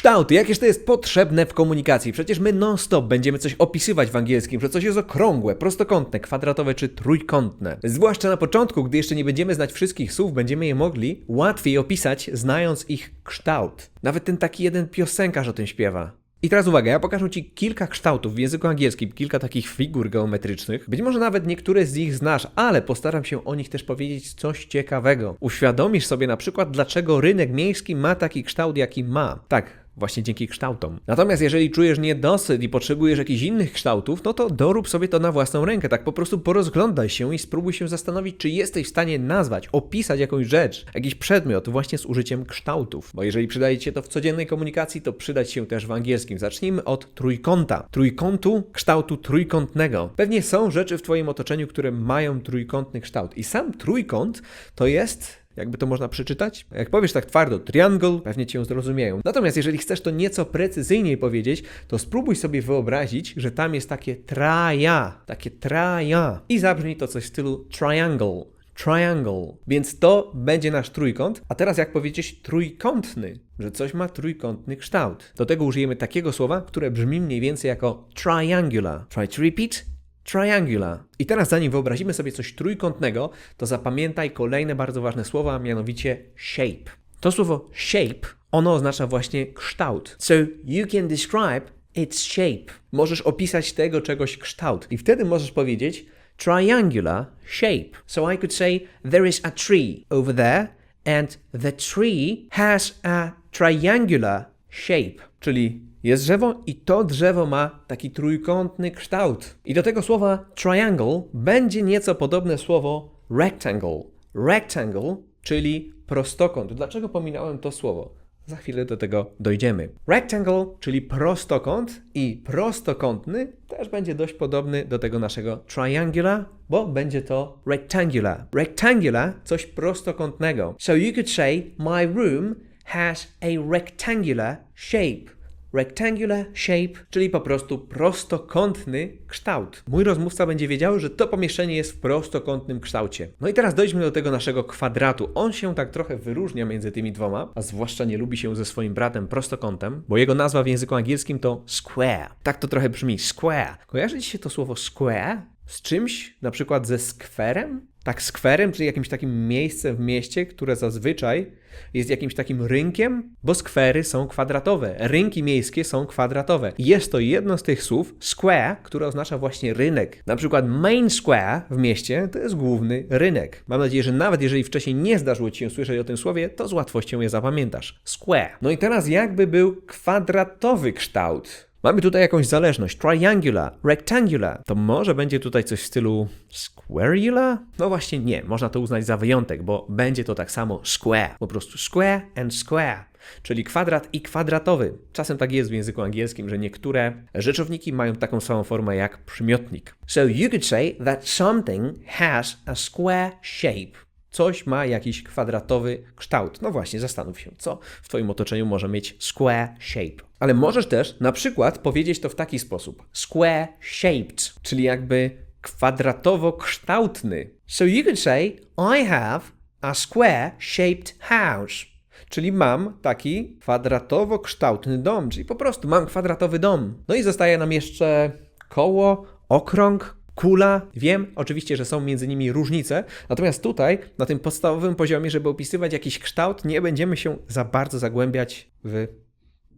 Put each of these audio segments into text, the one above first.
Kształty, jakież to jest potrzebne w komunikacji? Przecież my non-stop będziemy coś opisywać w angielskim, że coś jest okrągłe, prostokątne, kwadratowe czy trójkątne. Zwłaszcza na początku, gdy jeszcze nie będziemy znać wszystkich słów, będziemy je mogli łatwiej opisać, znając ich kształt. Nawet ten taki jeden piosenkarz o tym śpiewa. I teraz uwaga, ja pokażę Ci kilka kształtów w języku angielskim, kilka takich figur geometrycznych. Być może nawet niektóre z nich znasz, ale postaram się o nich też powiedzieć coś ciekawego. Uświadomisz sobie na przykład, dlaczego rynek miejski ma taki kształt, jaki ma. Tak, właśnie dzięki kształtom. Natomiast jeżeli czujesz niedosyt i potrzebujesz jakichś innych kształtów, no to dorób sobie to na własną rękę. Tak po prostu porozglądaj się i spróbuj się zastanowić, czy jesteś w stanie nazwać, opisać jakąś rzecz, jakiś przedmiot właśnie z użyciem kształtów. Bo jeżeli przydaje Ci się to w codziennej komunikacji, to przydać się też w angielskim. Zacznijmy od trójkąta. Trójkątu kształtu trójkątnego. Pewnie są rzeczy w Twoim otoczeniu, które mają trójkątny kształt. I sam trójkąt to jest jakby to można przeczytać? Jak powiesz tak twardo, triangle, pewnie cię zrozumieją. Natomiast jeżeli chcesz to nieco precyzyjniej powiedzieć, to spróbuj sobie wyobrazić, że tam jest takie traja, takie traja. I zabrzmi to coś w stylu triangle. Triangle. Więc to będzie nasz trójkąt. A teraz jak powiedzieć trójkątny, że coś ma trójkątny kształt. Do tego użyjemy takiego słowa, które brzmi mniej więcej jako triangular. Try to repeat. Triangular. I teraz zanim wyobrazimy sobie coś trójkątnego, to zapamiętaj kolejne bardzo ważne słowa, a mianowicie shape. To słowo shape, ono oznacza właśnie kształt. So you can describe its shape. Możesz opisać tego czegoś kształt. I wtedy możesz powiedzieć triangular shape. So I could say there is a tree over there and the tree has a triangular shape. Czyli jest drzewo i to drzewo ma taki trójkątny kształt. I do tego słowa triangle będzie nieco podobne słowo rectangle. Rectangle, czyli prostokąt. Dlaczego pominąłem to słowo? Za chwilę do tego dojdziemy. Rectangle, czyli prostokąt i prostokątny też będzie dość podobny do tego naszego triangular, bo będzie to rectangular. Rectangular, coś prostokątnego. So you could say my room has a rectangular shape rectangular shape, czyli po prostu prostokątny kształt. Mój rozmówca będzie wiedział, że to pomieszczenie jest w prostokątnym kształcie. No i teraz dojdźmy do tego naszego kwadratu. On się tak trochę wyróżnia między tymi dwoma, a zwłaszcza nie lubi się ze swoim bratem prostokątem, bo jego nazwa w języku angielskim to square. Tak to trochę brzmi, square. Kojarzy ci się to słowo square z czymś, na przykład ze skwerem? Tak, skwerem, czyli jakimś takim miejscem w mieście, które zazwyczaj jest jakimś takim rynkiem, bo skwery są kwadratowe. Rynki miejskie są kwadratowe. Jest to jedno z tych słów, square, które oznacza właśnie rynek. Na przykład main square w mieście to jest główny rynek. Mam nadzieję, że nawet jeżeli wcześniej nie zdarzyło Ci się słyszeć o tym słowie, to z łatwością je zapamiętasz. Square. No i teraz jakby był kwadratowy kształt Mamy tutaj jakąś zależność. Triangular, rectangular. To może będzie tutaj coś w stylu squareula? No właśnie nie, można to uznać za wyjątek, bo będzie to tak samo square. Po prostu square and square. Czyli kwadrat i kwadratowy. Czasem tak jest w języku angielskim, że niektóre rzeczowniki mają taką samą formę jak przymiotnik. So you could say that something has a square shape. Coś ma jakiś kwadratowy kształt. No właśnie, zastanów się, co w Twoim otoczeniu może mieć square shape. Ale możesz też na przykład powiedzieć to w taki sposób: square shaped, czyli jakby kwadratowo-kształtny. So you could say, I have a square shaped house. Czyli mam taki kwadratowo-kształtny dom, czyli po prostu mam kwadratowy dom. No i zostaje nam jeszcze koło, okrąg, kula. Wiem oczywiście, że są między nimi różnice, natomiast tutaj, na tym podstawowym poziomie, żeby opisywać jakiś kształt, nie będziemy się za bardzo zagłębiać w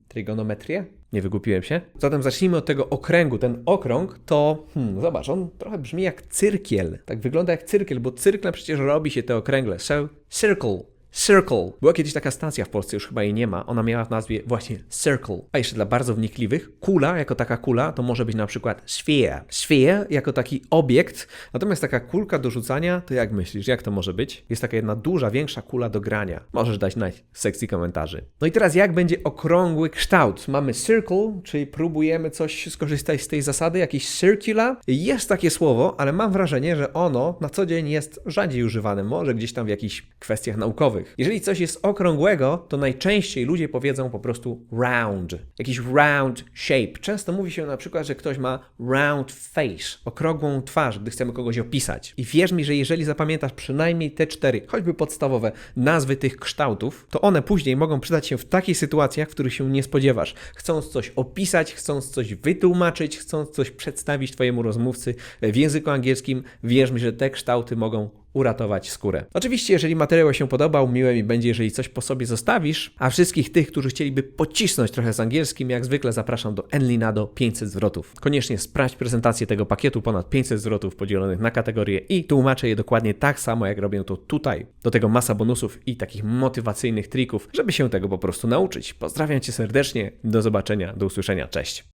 trygonometrię. Nie wygłupiłem się. Zatem zacznijmy od tego okręgu. Ten okrąg to, hmm, zobacz, on trochę brzmi jak cyrkiel. Tak wygląda jak cyrkiel, bo cyrklem przecież robi się te okręgle. So, circle. Circle. Była kiedyś taka stacja w Polsce, już chyba jej nie ma. Ona miała w nazwie właśnie Circle. A jeszcze dla bardzo wnikliwych, kula jako taka kula to może być na przykład sphere. Sphere jako taki obiekt, natomiast taka kulka do rzucania, to jak myślisz, jak to może być? Jest taka jedna duża, większa kula do grania. Możesz dać na sekcji komentarzy. No i teraz jak będzie okrągły kształt? Mamy circle, czyli próbujemy coś skorzystać z tej zasady, jakiś circular. Jest takie słowo, ale mam wrażenie, że ono na co dzień jest rzadziej używane. Może gdzieś tam w jakichś kwestiach naukowych. Jeżeli coś jest okrągłego, to najczęściej ludzie powiedzą po prostu round. Jakiś round shape. Często mówi się na przykład, że ktoś ma round face, okrągłą twarz, gdy chcemy kogoś opisać. I wierz mi, że jeżeli zapamiętasz przynajmniej te cztery, choćby podstawowe nazwy tych kształtów, to one później mogą przydać się w takich sytuacjach, w których się nie spodziewasz. Chcąc coś opisać, chcąc coś wytłumaczyć, chcąc coś przedstawić Twojemu rozmówcy w języku angielskim, wierz mi, że te kształty mogą uratować skórę. Oczywiście, jeżeli materiał się podobał, miłe mi będzie, jeżeli coś po sobie zostawisz, a wszystkich tych, którzy chcieliby pocisnąć trochę z angielskim, jak zwykle zapraszam do Enlinado 500 zwrotów. Koniecznie sprawdź prezentację tego pakietu, ponad 500 zwrotów podzielonych na kategorie i tłumaczę je dokładnie tak samo, jak robię to tutaj. Do tego masa bonusów i takich motywacyjnych trików, żeby się tego po prostu nauczyć. Pozdrawiam Cię serdecznie, do zobaczenia, do usłyszenia, cześć.